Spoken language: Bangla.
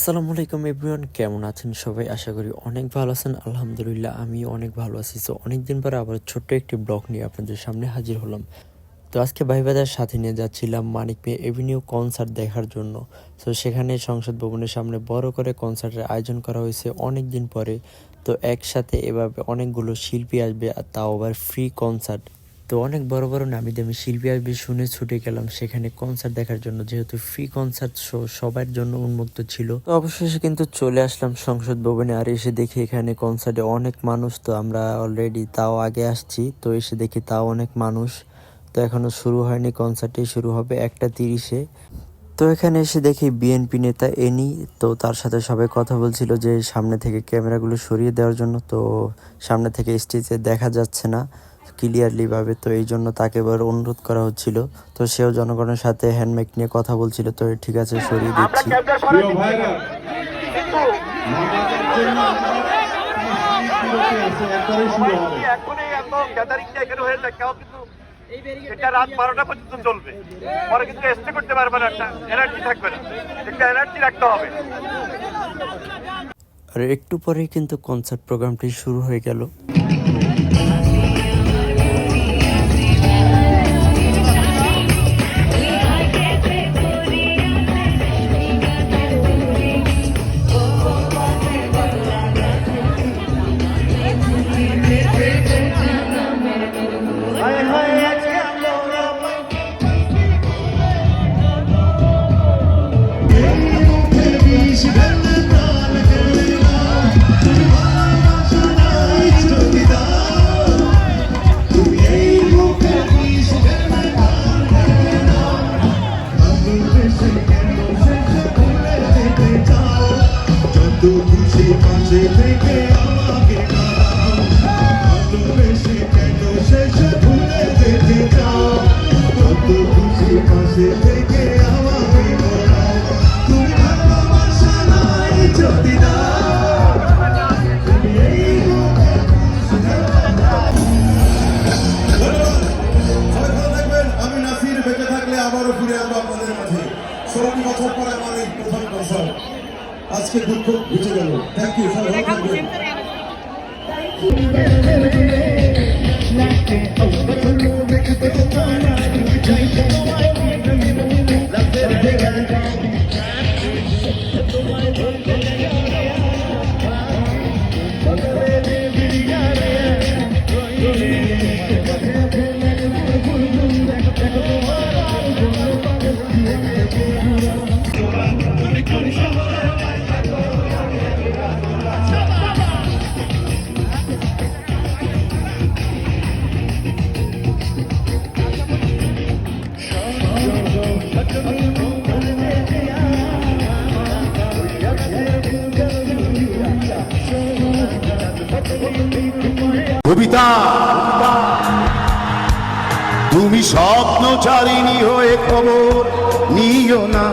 আসসালামু আলাইকুম এভরিওয়ান, কেমন আছেন সবাই? আশা করি অনেক ভালো আছেন। আলহামদুলিল্লাহ আমি অনেক ভালো আছি। তো অনেকদিন পরে আবার ছোট্ট একটি ব্লগ নিয়ে আপনাদের সামনে হাজির হলাম। তো আজকে ভাইবাজার সাথে নিয়ে যাচ্ছিলাম মানিক মে এভিনিউ কনসার্ট দেখার জন্য। তো সেখানে সংসদ ভবনের সামনে বড় করে কনসার্টের আয়োজন করা হয়েছে অনেক দিন পরে। তো একসাথে এভাবে অনেকগুলো শিল্পী আসবে তাও আবার ফ্রি কনসার্ট তো অনেক বড় বড় নামি দামি শিল্পী আসবে শুনে ছুটে গেলাম সেখানে কনসার্ট দেখার জন্য, যেহেতু ফ্রি কনসার্ট শো সবার জন্য উন্মুক্ত ছিল। তো অবশেষে কিন্তু চলে আসলাম সংসদ ভবনে আর এসে দেখি এখানে কনসার্টে অনেক মানুষ, তো আমরা অলরেডি তাও আগে আসছি, তো এসে দেখি তাও অনেক মানুষ। তো এখনও শুরু হয়নি কনসার্টে শুরু হবে একটা তিরিশে। তো এখানে এসে দেখি বিএনপি নেতা এনি, তো তার সাথে সবাই কথা বলছিল যে সামনে থেকে ক্যামেরাগুলো সরিয়ে দেওয়ার জন্য, তো সামনে থেকে স্টেজে দেখা যাচ্ছে না। ক্লিয়ারলি ভাবে তো এই জন্য তাকে এবার অনুরোধ করা হচ্ছিল। তো সেও জনগণের সাথে হ্যান্ডমেক নিয়ে কথা বলছিল তো ঠিক আছে সরিয়ে দিচ্ছি। এটা রাত বারোটা পর্যন্ত চলবে পরে কিন্তু স্টে করতে পারবে না একটা এনার্জি থাকবে না একটা এনার্জি রাখতে হবে আর একটু পরেই কিন্তু কনসার্ট প্রোগ্রামটি শুরু হয়ে গেল। hai hai পাশে থেকে আমাকে তুমি ভালোবাসা নাই যদি থাকলে আবারও ফিরে আসব আপনাদের মাঝে। ষোলোটি বছর পরে আমার এই প্রথম কনসার্ট আজকে দুঃখ বুঝে গেল। থ্যাংক ইউ সবাই ভালো থাকবেন। কবিতা তুমি স্বপ্ন চারিণী হয়ে খবর নিও না।